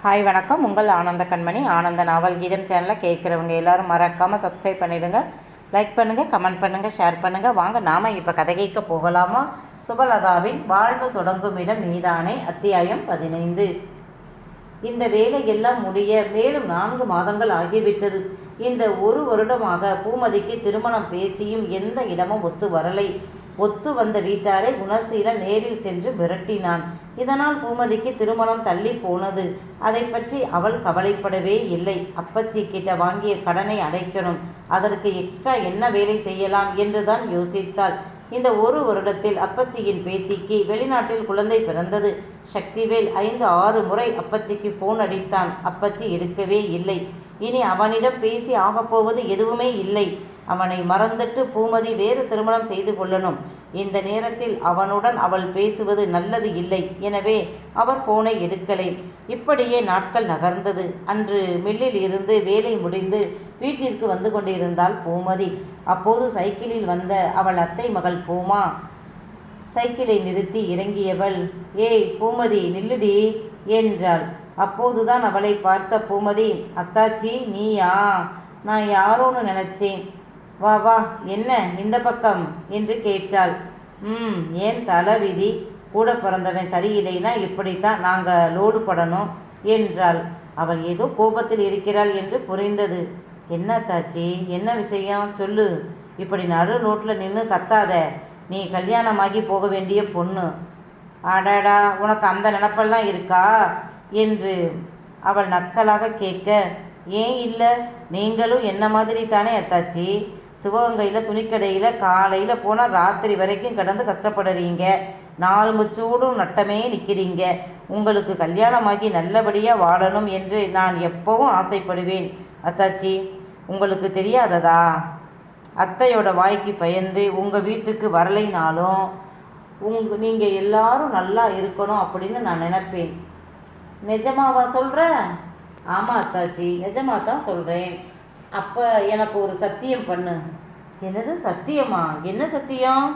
Hi வணக்கம். உங்கள் ஆனந்த கண்மணி. ஆனந்த நாவல் கீதம் சேனலை கேட்குறவங்க எல்லாரும் மறக்காமல் சப்ஸ்கிரைப் பண்ணிவிடுங்க லைக் பண்ணுங்கள் கமெண்ட் பண்ணுங்கள் ஷேர் பண்ணுங்கள் வாங்க நாம் இப்போ கதை கேட்க போகலாமா? சுபலதாவின் வாழ்வு தொடங்கும் இடம் நீதானே? அத்தியாயம் பதினைந்து. இந்த வேலையெல்லாம் முடிய மேலும் நான்கு மாதங்கள் ஆகிவிட்டது. இந்த ஒரு வருடமாக பூமதிக்கு திருமணம் பேசியும் எந்த இடமும் ஒத்து வரலை. ஒத்து வந்த வீட்டாரை குணசீலன் நேரில் சென்று விரட்டினான். இதனால் பூமதிக்கு திருமணம் தள்ளி போனது. அதை பற்றி அவள் கவலைப்படவே இல்லை. அப்பச்சி கிட்ட வாங்கிய கடனை அடைக்கணும். அதற்கு எக்ஸ்ட்ரா என்ன வேலை செய்யலாம் என்றுதான் யோசித்தாள். இந்த ஒரு வருடத்தில் அப்பச்சியின் பேத்திக்கு வெளிநாட்டில் குழந்தை பிறந்தது. சக்திவேல் ஐந்து ஆறு முறை அப்பச்சிக்கு ஃபோன் அடித்தான். அப்பச்சி எடுக்கவே இல்லை. இனி அவனிடம் பேசி ஆகப்போவது எதுவுமே இல்லை. அவனை மறந்துட்டு பூமதி வேறு திருமணம் செய்து கொள்ளணும். இந்த நேரத்தில் அவனுடன் அவள் பேசுவது நல்லது இல்லை. எனவே அவர் போனை எடுக்கலை. இப்படியே நாட்கள் நகர்ந்தது. அன்று மில்லில் இருந்து வேலை முடிந்து வீட்டிற்கு வந்து கொண்டிருந்தாள் பூமதி. அப்போது சைக்கிளில் வந்த அவள் அத்தை மகள் பூமா. சைக்கிளை நிறுத்தி இறங்கியவள் ஏய் பூமதி நில்லுடி என்றாள். அப்போதுதான் அவளை பார்த்த பூமதி அத்தாச்சி நீயா? நான் யாரோன்னு நினைச்சேன். வா வா என்ன இந்த பக்கம்? என்று கேட்டாள். ம் ஏன் தலைவிதி கூட பிறந்தவன் சரியில்லைன்னா இப்படித்தான் நாங்கள் லோடு படணும் என்றாள். அவள் ஏதோ கோபத்தில் இருக்கிறாள் என்று புரிந்தது. என்ன தாச்சி என்ன விஷயம்? சொல்லு. இப்படி நடு ரோட்டில் நின்று கத்தாத. நீ கல்யாணமாகி போக வேண்டிய பொண்ணு. அடடா உனக்கு அந்த நினப்பெல்லாம் இருக்கா? என்று அவள் நக்கலாக கேட்க ஏன் இல்லை? நீங்களும் என்ன மாதிரி தானே அத்தாச்சி? சிவகங்கையில் துணிக்கடையில் காலையில் போனால் ராத்திரி வரைக்கும் கடந்து கஷ்டப்படுறீங்க. நாலு முச்சூடும் நட்டமே நிற்கிறீங்க உங்களுக்கு கல்யாணமாகி நல்லபடியாக வாழணும் என்று நான் எப்பவும் ஆசைப்படுவேன். அத்தாச்சி உங்களுக்கு தெரியாததா? அத்தையோட வாய்க்கு பயந்து உங்கள் வீட்டுக்கு வரலைனாலும் உங்க நீங்கள் எல்லாரும் நல்லா இருக்கணும் அப்படின்னு நான் நினைப்பேன். நிஜமாவா சொல்கிற ஆமாம் அத்தாச்சி நிஜமாக தான் சொல்கிறேன் அப்போ எனக்கு ஒரு சத்தியம் பண்ணு. என்னது சத்தியமா? என்ன சத்தியம்?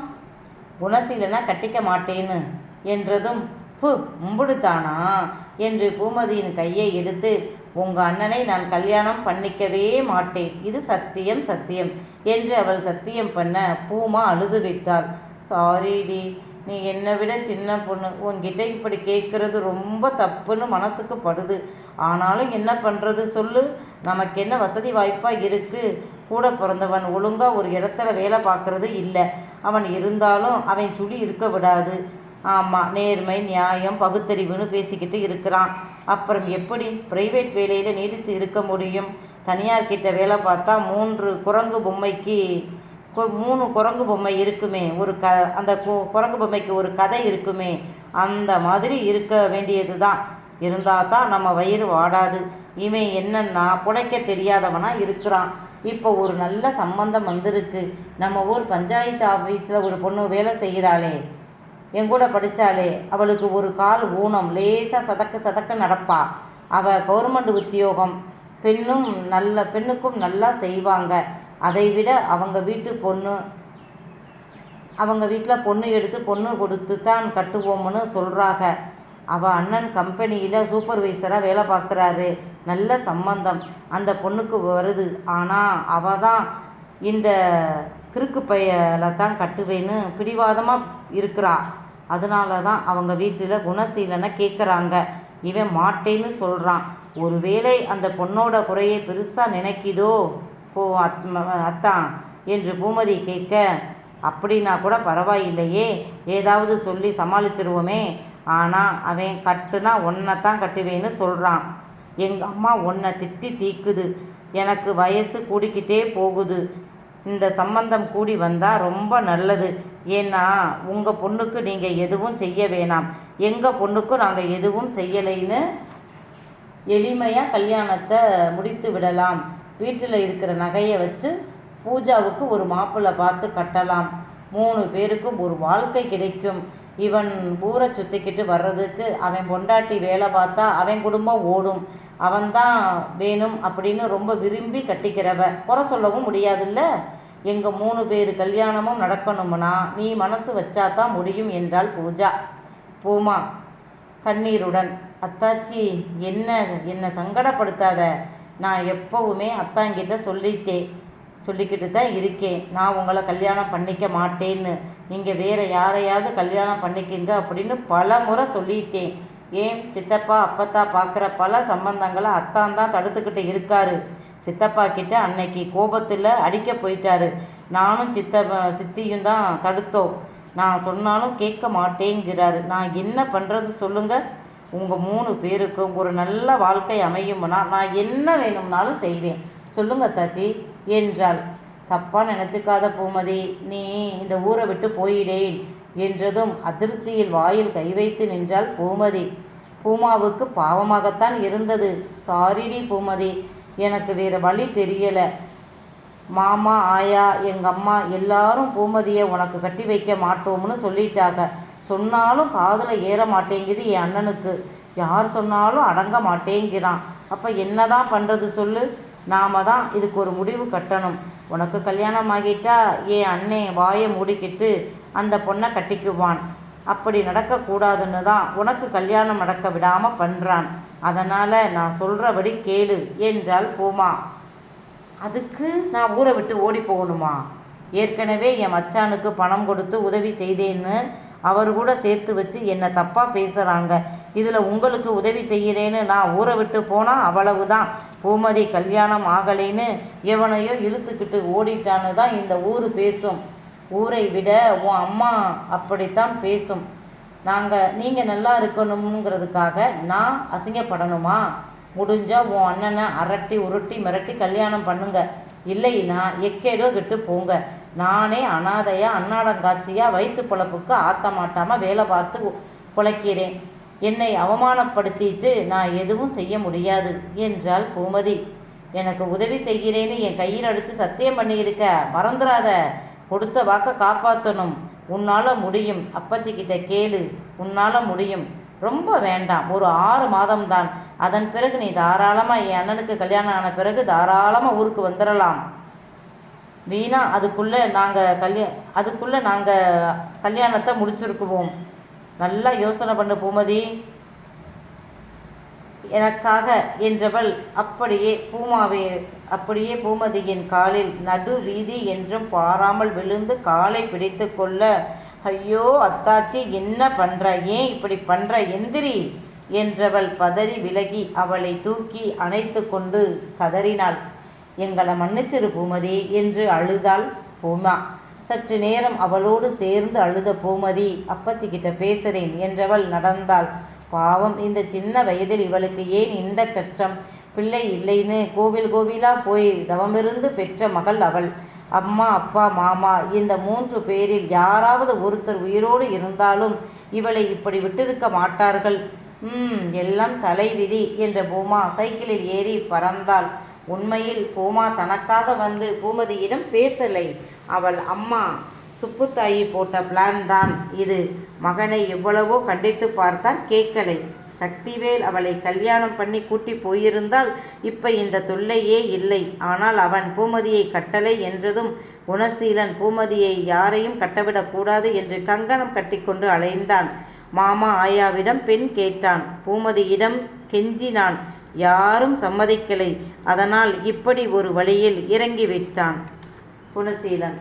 குணசீலனா கட்டிக்க மாட்டேன்னு என்றதும் பு உம்புடுத்தானா என்று பூமதியின் கையை எடுத்து உங்கள் அண்ணனை நான் கல்யாணம் பண்ணிக்கவே மாட்டேன். இது சத்தியம் சத்தியம் என்று அவள் சத்தியம் பண்ண பூமா அழுது விட்டாள் சாரிடி நீ என்னை விட சின்ன பொண்ணு. உன்கிட்ட இப்படி கேட்குறது ரொம்ப தப்புன்னு மனசுக்கு படுது. ஆனாலும் என்ன பண்ணுறது சொல்லு. நமக்கு என்ன வசதி வாய்ப்பாக இருக்குது கூட பிறந்தவன் ஒழுங்காக ஒரு இடத்துல வேலை பார்க்குறது இல்லை. அவன் இருந்தாலும் அவன் சுழி இருக்க விடாது. ஆமாம் நேர்மை நியாயம் பகுத்தறிவுன்னு பேசிக்கிட்டு இருக்கிறான். அப்புறம் எப்படி பிரைவேட் வேலையில் நீடித்து இருக்க முடியும்? தனியார்கிட்ட வேலை பார்த்தா மூன்று குரங்கு பொம்மைக்கு மூணு குரங்கு பொம்மை இருக்குமே. ஒரு க அந்த கு- குரங்கு பொம்மைக்கு ஒரு கதை இருக்குமே. அந்த மாதிரி இருக்க வேண்டியது தான் இருந்தால் தான் நம்ம வயிறு வாடாது. இவன் என்னன்னா புழைக்க தெரியாதவனாக இருக்கிறான். இப்போ ஒரு நல்ல சம்பந்தம் வந்திருக்கு. நம்ம ஊர் பஞ்சாயத்து ஆஃபீஸில் ஒரு பொண்ணு வேலை செய்கிறாளே. என் கூட படித்தாளே அவளுக்கு ஒரு கால் ஊனம். லேசாக சதக்க சதக்க நடப்பா. அவள் கவர்மெண்ட் உத்தியோகம். பெண்ணும் நல்ல பெண்ணுக்கும் நல்லா செய்வாங்க. அதை விட அவங்க வீட்டு பொண்ணு அவங்க வீட்டில் பொண்ணு எடுத்து பொண்ணு கொடுத்து தான் கட்டுவோம்னு சொல்கிறாங்க அவள் அண்ணன் கம்பெனியில் சூப்பர்வைசராக வேலை பார்க்குறாரு. நல்ல சம்பந்தம். அந்த பொண்ணுக்கு வருது. ஆனால் அவள் தான் இந்த கிறுக்கு பையலை தான் கட்டுவேன்னு பிடிவாதமாக இருக்கிறா. அதனால தான் அவங்க வீட்டில் குணசீலனை கேட்குறாங்க இவன் மாட்டேன்னு சொல்கிறான் ஒருவேளை அந்த பொண்ணோட குறையை பெருசாக நினைக்குதோ? போ அத் அத்தான் என்று பூமதி கேட்க அப்படின்னா கூட பரவாயில்லையே. ஏதாவது சொல்லி சமாளிச்சிருவோமே. ஆனால் அவன் கட்டுனா ஒன்றை தான் கட்டுவேன்னு சொல்கிறான் எங்கள் அம்மா ஒன்றை திட்டி தீக்குது. எனக்கு வயசு கூடிக்கிட்டே போகுது. இந்த சம்பந்தம் கூடி வந்தால் ரொம்ப நல்லது. ஏன்னா உங்கள் பொண்ணுக்கு நீங்கள் எதுவும் செய்ய வேணாம். எங்கள் பொண்ணுக்கும் நாங்கள் எதுவும் செய்யலைன்னு எளிமையாக கல்யாணத்தை முடித்து விடலாம். வீட்டில் இருக்கிற நகையை வச்சு பூஜாவுக்கு ஒரு மாப்பிள்ளை பார்த்து கட்டலாம். மூணு பேருக்கும் ஒரு வாழ்க்கை கிடைக்கும். இவன் ஊரை சுற்றிக்கிட்டு வர்றதுக்கு அவன் பொண்டாட்டி வேலை பார்த்தா அவன் குடும்பம் ஓடும். அவன்தான் வேணும் அப்படின்னு ரொம்ப விரும்பி கட்டிக்கிறவ. குறை சொல்லவும் முடியாதுல்ல? எங்கள் மூணு பேர் கல்யாணமும் நடக்கணும்னா நீ மனசு வச்சா தான் முடியும் என்றாள் பூஜா. பூமா கண்ணீருடன் அத்தாச்சி என்ன என்னை சங்கடப்படுத்தாத? நான் எப்போவுமே அத்தாங்கிட்ட சொல்லிட்டேன் சொல்லிக்கிட்டு தான் இருக்கேன். நான் உங்களை கல்யாணம் பண்ணிக்க மாட்டேன்னு. நீங்கள் வேறு யாரையாவது கல்யாணம் பண்ணிக்கிங்க அப்படின்னு பல முறை சொல்லிட்டேன். ஏன்? சித்தப்பா அப்பத்தா பார்க்குற பல சம்பந்தங்களை அத்தான் தான் தடுத்துக்கிட்டு இருக்காரு. சித்தப்பா கிட்ட அன்னைக்கு கோபத்தில் அடிக்க போயிட்டாரு. நானும் சித்த சித்தியும் தான் தடுத்தோம். நான் சொன்னாலும் கேட்க மாட்டேங்கிறாரு. நான் என்ன பண்ணுறது சொல்லுங்கள் உங்கள் மூணு பேருக்கும் ஒரு நல்ல வாழ்க்கை அமையும்னா நான் என்ன வேணும்னாலும் செய்வேன். சொல்லுங்கள் தாச்சி. என்றாள். தப்பா நினச்சிக்காத பூமதி நீ இந்த ஊரை விட்டு போயிடேன் என்றதும் அதிர்ச்சியில் வாயில் கை வைத்து நின்றாள் பூமதி. பூமாவுக்கு பாவமாகத்தான் இருந்தது. சாரிடி பூமதி எனக்கு வேறு வழி தெரியலை. மாமா ஆயா எங்கள் அம்மா எல்லாரும் பூமதியை உனக்கு கட்டி வைக்க மாட்டோம்னு சொல்லிட்டாங்க. சொன்னாலும் காதில் ஏற மாட்டேங்குது என் அண்ணனுக்கு. யார் சொன்னாலும் அடங்க மாட்டேங்கிறான். அப்போ என்னதான் பண்ணுறது சொல்லு? நாம தான் இதுக்கு ஒரு முடிவு கட்டணும். உனக்கு கல்யாணம் ஆகிட்டா என் அண்ணே வாயை மூடிக்கிட்டு அந்த பொண்ணை கட்டிக்குவான். அப்படி நடக்கக்கூடாதுன்னு தான் உனக்கு கல்யாணம் நடக்க விடாமல் பண்ணுறான் அதனால் நான் சொல்கிறபடி கேளு என்றால் பூமா. அதுக்கு நான் ஊரை விட்டு ஓடி போகணுமா? ஏற்கனவே என் மச்சானுக்கு பணம் கொடுத்து உதவி செய்தேன்னு அவர் கூட சேர்த்து வச்சு என்னை தப்பாக பேசுகிறாங்க இதில் உங்களுக்கு உதவி செய்கிறேன்னு நான் ஊரை விட்டு போனால் அவ்வளவுதான். பூமதி கல்யாணம் ஆகலைன்னு எவனையோ இழுத்துக்கிட்டு ஓடிட்டான்னு தான் இந்த ஊர் பேசும். ஊரை விட உன் அம்மா அப்படித்தான் பேசும். நாங்கள் நீங்கள் நல்லா இருக்கணுங்கிறதுக்காக நான் அசிங்கப்படணுமா? முடிஞ்சால் உன் அண்ணனை அரட்டி உருட்டி மிரட்டி கல்யாணம் பண்ணுங்க. இல்லைன்னா எக்கேடோ கிட்டு போங்க. நானே அனாதையாக அன்னாடங்காட்சியாக வயிற்று பொழப்புக்கு ஆத்த மாட்டாமல் வேலை பார்த்து பொழைக்கிறேன். என்னை அவமானப்படுத்திட்டு நான் எதுவும் செய்ய முடியாது என்றாள் பூமதி. எனக்கு உதவி செய்கிறேன்னு என் கையில் அடித்து சத்தியம் பண்ணியிருக்க மறந்துடாத கொடுத்த வாக்கை காப்பாற்றணும் உன்னால் முடியும். அப்பச்சிக்கிட்ட கேளு. உன்னால் முடியும். ரொம்ப வேண்டாம். ஒரு ஆறு மாதம்தான். அதன் பிறகு நீ தாராளமாக என் அண்ணனுக்கு கல்யாணம் ஆன பிறகு தாராளமாக ஊருக்கு வந்துடலாம் வீணா அதுக்குள்ளே நாங்கள் கல்யா அதுக்குள்ளே நாங்கள் கல்யாணத்தை முடிச்சிருக்குவோம். நல்லா யோசனை பண்ணு பூமதி. எனக்காக என்றவள் அப்படியே பூமாவே அப்படியே பூமதியின் காலில் நடு வீதி என்றும் பாராமல் விழுந்து காலை பிடித்து கொள்ள ஐயோ அத்தாச்சி என்ன பண்ற? ஏன் இப்படி பண்ற? எந்திரி! என்றவள் பதறி விலகி அவளை தூக்கி அணைத்து கொண்டு கதறினாள். எங்களை மன்னிச்சிரு பூமதி என்று அழுதாள் பூமா. சற்று நேரம் அவளோடு சேர்ந்து அழுத பூமதி அப்பச்சி கிட்ட பேசுறேன் என்றவள் நடந்தாள். பாவம் இந்த சின்ன வயதில் இவளுக்கு ஏன் இந்த கஷ்டம்? பிள்ளை இல்லைன்னு கோவில் கோவிலா போய் தவமிருந்து பெற்ற மகள் அவள். அம்மா அப்பா மாமா இந்த மூன்று பேரில் யாராவது ஒருத்தர் உயிரோடு இருந்தாலும் இவளை இப்படி விட்டிருக்க மாட்டார்கள். ம் எல்லாம் தலைவிதி என்ற பூமா சைக்கிளில் ஏறி பறந்தாள். உண்மையில் பூமா தனக்காக வந்து பூமதியிடம் பேசலை. அவள் அம்மா சுப்புத்தாயி போட்ட பிளான் தான் இது. மகனை எவ்வளவோ கண்டித்து பார்த்தால் கேட்கலை. சக்திவேல் அவளை கல்யாணம் பண்ணி கூட்டி போயிருந்தால் இப்ப இந்த தொல்லையே இல்லை. ஆனால் அவன் பூமதியை கட்டளை என்றதும் குணசீலன் பூமதியை யாரையும் கட்டவிடக்கூடாது என்று கங்கணம் கட்டிக்கொண்டு அலைந்தான். மாமா ஆயாவிடம் பெண் கேட்டான். பூமதியிடம் கெஞ்சினான். யாரும் சம்மதிக்கலை. அதனால் இப்படி ஒரு வழியில் இறங்கிவிட்டான் குணசீலன்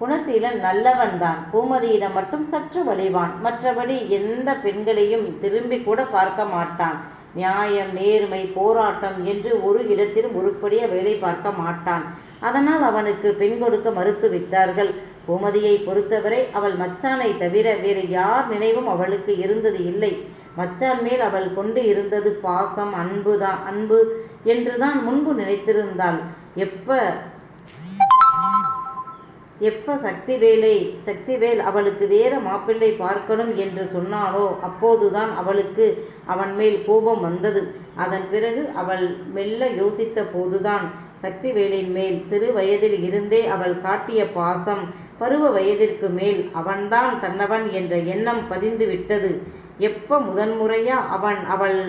குணசீலன் நல்லவன்தான். பூமதியிடம் மட்டும் சற்று வலிவான். மற்றபடி எந்த பெண்களையும் திரும்பி கூட பார்க்க மாட்டான். நியாயம் நேர்மை போராட்டம் என்று ஒரு இடத்திலும் உருப்படிய வேலை பார்க்க மாட்டான். அதனால் அவனுக்கு பெண் கொடுக்க மறுத்து விட்டார்கள். பூமதியை பொறுத்தவரை அவள் மச்சானை தவிர வேறு யார் நினைவும் அவளுக்கு இருந்தது இல்லை. மச்சான் மேல் அவள் கொண்டு இருந்தது பாசம் அன்பு தான் அன்பு என்றுதான் முன்பு நினைத்திருந்தாள். எப்ப எப்ப சக்திவேலை சக்திவேல் அவளுக்கு வேற மாப்பிள்ளை பார்க்கணும் என்று சொன்னானோ அப்போதுதான் அவளுக்கு அவன் மேல் கோபம் வந்தது. அதன் பிறகு அவள் மெல்ல யோசித்த போதுதான் சக்திவேலின் மேல் சிறு வயதில் இருந்தே அவள் காட்டிய பாசம் பருவ வயதிற்கு மேல் அவன்தான் தன்னவன் என்ற எண்ணம் பதிந்து விட்டது. எப்போ முதன்முறையா அவன் அவள்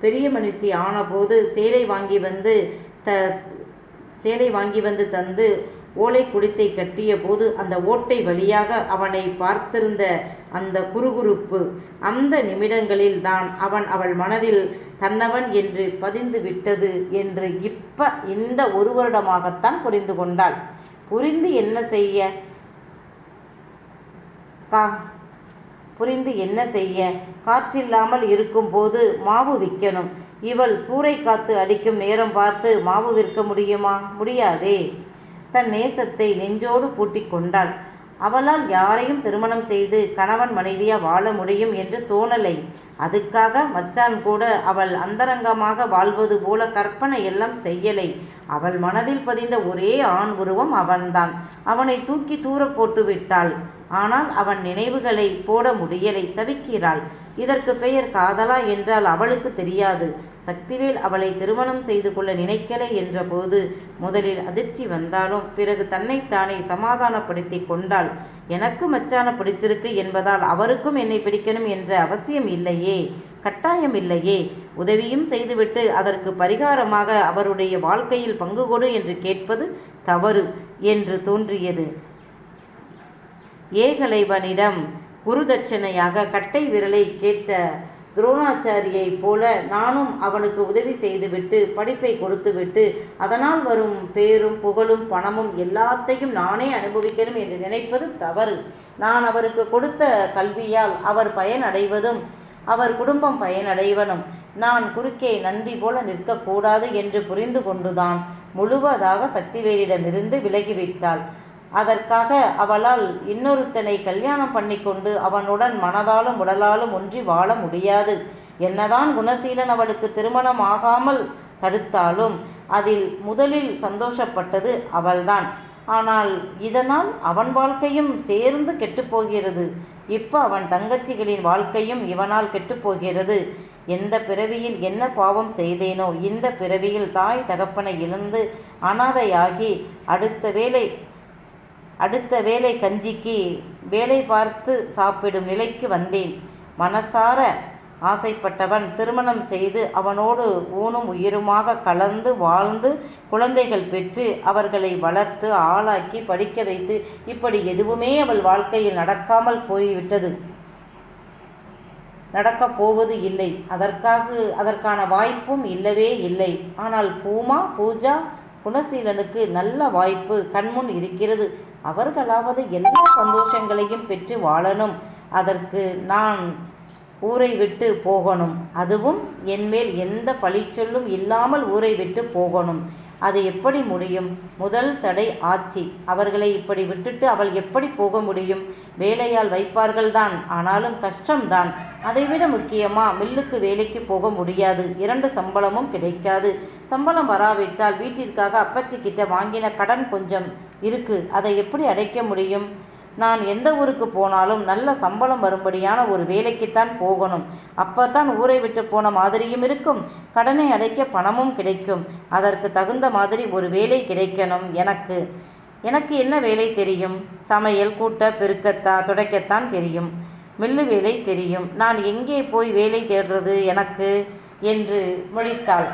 பெரிய மனுஷி ஆனபோது சேலை வாங்கி வந்து த சேலை வாங்கி வந்து தந்து ஓலை குடிசை கட்டிய போது அந்த ஓட்டை வழியாக அவனை பார்த்திருந்த அந்த குறுகுறுப்பு அந்த நிமிடங்களில் தான் அவன் அவள் மனதில் தன்னவன் என்று பதிந்து விட்டது என்று இப்ப இந்த ஒரு வருடமாகத்தான் புரிந்து கொண்டாள். புரிந்து என்ன செய்ய? கா புரிந்து என்ன செய்ய? காற்றில்லாமல் இருக்கும்போது மாவு விற்கணும். இவள் சூறை காத்து அடிக்கும் நேரம் பார்த்து மாவு விற்க முடியுமா? முடியாதே. தன் நேசத்தை நெஞ்சோடு பூட்டிக் கொண்டாள். அவளால் யாரையும் திருமணம் செய்து கணவன் மனைவியா வாழ முடியும் என்று தோணலை. அதுக்காக மச்சான் கூட அவள் அந்தரங்கமாக வாழ்வது போல கற்பனை எல்லாம் செய்யலை. அவள் மனதில் பதிந்த ஒரே ஆண் உருவம் அவன்தான். அவனை தூக்கி தூர போட்டு விட்டாள். ஆனால் அவன் நினைவுகளை போட முடியலை. தவிக்கிறாள். இதற்கு பெயர் காதலா என்றால் அவளுக்கு தெரியாது. சக்திவேல் அவளை திருமணம் செய்து கொள்ள நினைக்கலை என்றபோது முதலில் அதிர்ச்சி வந்தாலும் பிறகு தன்னைத்தானே சமாதானப்படுத்தி கொண்டாள். எனக்கு மச்சான பிடிச்சிருக்கு என்பதால் அவருக்கும் என்னை பிடிக்கணும் என்ற அவசியம் இல்லையே கட்டாயம் இல்லையே. உதவியும் செய்துவிட்டு அதற்கு பரிகாரமாக அவருடைய வாழ்க்கையில் பங்கு கொடு என்று கேட்பது தவறு என்று தோன்றியது. ஏகலைவனிடம் குருதட்சணையாக கட்டை விரலை கேட்ட துரோணாச்சாரியைப் போல நானும் அவனுக்கு உதவி செய்துவிட்டு படிப்பை கொடுத்துவிட்டு அதனால் வரும் பேரும் புகழும் பணமும் எல்லாத்தையும் நானே அனுபவிக்கணும் என்று நினைப்பது தவறு. நான் அவருக்கு கொடுத்த கல்வியால் அவர் பயனடைவதும் அவர் குடும்பம் பயனடைவனும். நான் குறுக்கே நந்தி போல நிற்கக்கூடாது என்று புரிந்து கொண்டுதான் முழுவதாக சக்திவேலிடமிருந்து விலகிவிட்டாள். அதற்காக அவளால் இன்னொருத்தனை கல்யாணம் பண்ணிக்கொண்டு அவனுடன் மனதாலும் உடலாலும் ஒன்றி வாழ முடியாது. என்னதான் குணசீலன் அவளுக்கு திருமணம் ஆகாமல் தடுத்தாலும் அதில் முதலில் சந்தோஷப்பட்டது அவள்தான். ஆனால் இதனால் அவன் வாழ்க்கையும் சேர்ந்து கெட்டுப்போகிறது. இப்போ அவன் தங்கச்சிகளின் வாழ்க்கையும் இவனால் கெட்டுப்போகிறது. எந்த பிறவியில் என்ன பாவம் செய்தேனோ இந்த பிறவியில் தாய் தகப்பனை இழந்து அனாதையாகி அடுத்த வேளை அடுத்த வேலை கஞ்சிக்கு வேலை பார்த்து சாப்பிடும் நிலைக்கு வந்தேன். மனசார ஆசைப்பட்டவன் திருமணம் செய்து அவனோடு ஊனும் உயிருமாக கலந்து வாழ்ந்து குழந்தைகள் பெற்று அவர்களை வளர்த்து ஆளாக்கி படிக்க வைத்து இப்படி எதுவுமே அவள் வாழ்க்கையில் நடக்காமல் போய்விட்டது. நடக்கப் போவது இல்லை. அதற்காக அதற்கான வாய்ப்பும் இல்லவே இல்லை. ஆனால் பூமா பூஜா குணசீலனுக்கு நல்ல வாய்ப்பு கண்முன் இருக்கிறது. அவர்களாவது எல்லா சந்தோஷங்களையும் பெற்று வாழணும். அதற்கு நான் ஊரை விட்டு போகணும். அதுவும் என்மேல் எந்த பழிச்சொல்லும் இல்லாமல் ஊரை விட்டு போகணும். அது எப்படி முடியும்? முதல் தடை ஆட்சி. அவர்களை இப்படி விட்டுட்டு அவள் எப்படி போக முடியும்? வேலையால் வைப்பார்கள்தான். ஆனாலும் கஷ்டம்தான். அதைவிட முக்கியமா மில்லுக்கு வேலைக்கு போக முடியாது. இரண்டு சம்பளமும் கிடைக்காது. சம்பளம் வராவிட்டால் வீட்டிற்காக அப்பச்சி கிட்ட வாங்கின கடன் கொஞ்சம் இருக்குது அதை எப்படி அடைக்க முடியும்? நான் எந்த ஊருக்கு போனாலும் நல்ல சம்பளம் வரும்படியான ஒரு வேலைக்குத்தான் போகணும். அப்பத்தான் ஊரை விட்டு போன மாதிரியும் இருக்கும். கடனை அடைக்க பணமும் கிடைக்கும். அதற்கு தகுந்த மாதிரி ஒரு வேலை கிடைக்கணும் எனக்கு. எனக்கு என்ன வேலை தெரியும்? சமையல் கூட்ட பெருக்கத்தான் துடைக்கத்தான் தெரியும். மில்லு வேலை தெரியும். நான் எங்கே போய் வேலை தேடுறது எனக்கு? என்று முழித்தாள்.